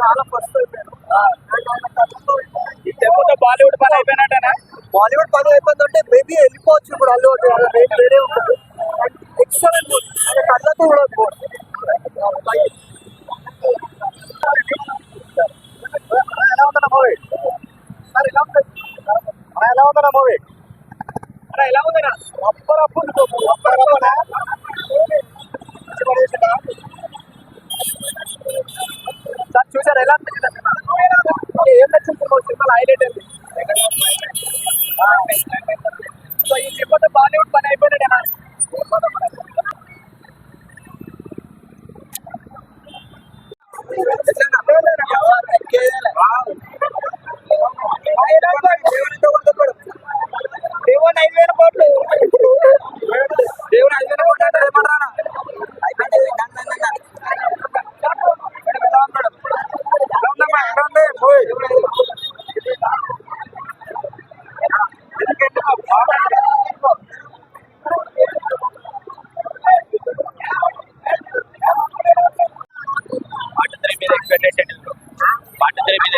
చాలా ఫస్ట్ బాలీవుడ్ పని అయిపోయినట్టేనా బాలీవుడ్ పని అయిపోతుంటే మేబీ వెళ్ళిపోవచ్చు ఇప్పుడు అల్లు అర్జున్ అలా రేట్ వేరే ఉంటుంది ఎక్సలెంట్ ఆయన కళ్ళతో కూడా ఎలా ఉందన్న మూవీ సార్ ఎలా ఉంది ఎలా ఉందన్న మూవీ అరే ఎలా ఉందిరా అప్పర్ అప్పుడు అప్పర్ సార్ చూసారు ఎలా ఏం నచ్చింది సినిమా హైలైట్ అండి త్రీ మీద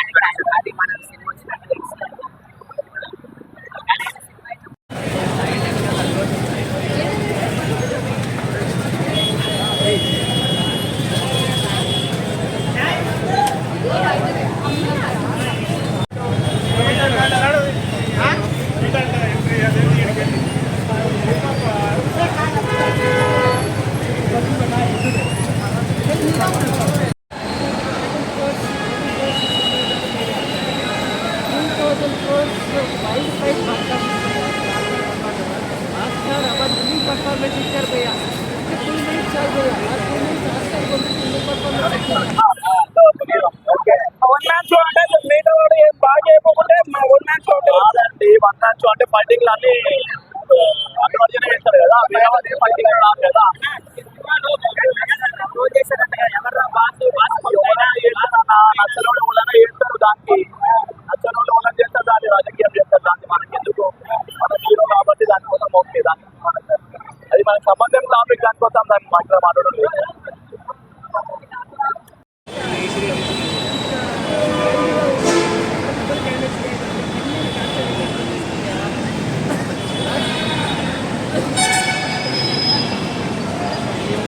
मिनट आजकल परफॉर्मेंस వన్ మ్యాన్ షో అంటే మిగతా వాడు ఏం బాగా చేయకపోతే వన్ మ్యాన్ షో కాదండి వన్ మ్యాన్ షో అంటే ఫైటింగ్ అన్ని అటు వర్జన చేస్తారు కదా వేరే వాళ్ళు ఫైటింగ్ రాదు కదా మనకు సంబంధం టాపిక్ దానికోసం దాన్ని మాట్లాడడం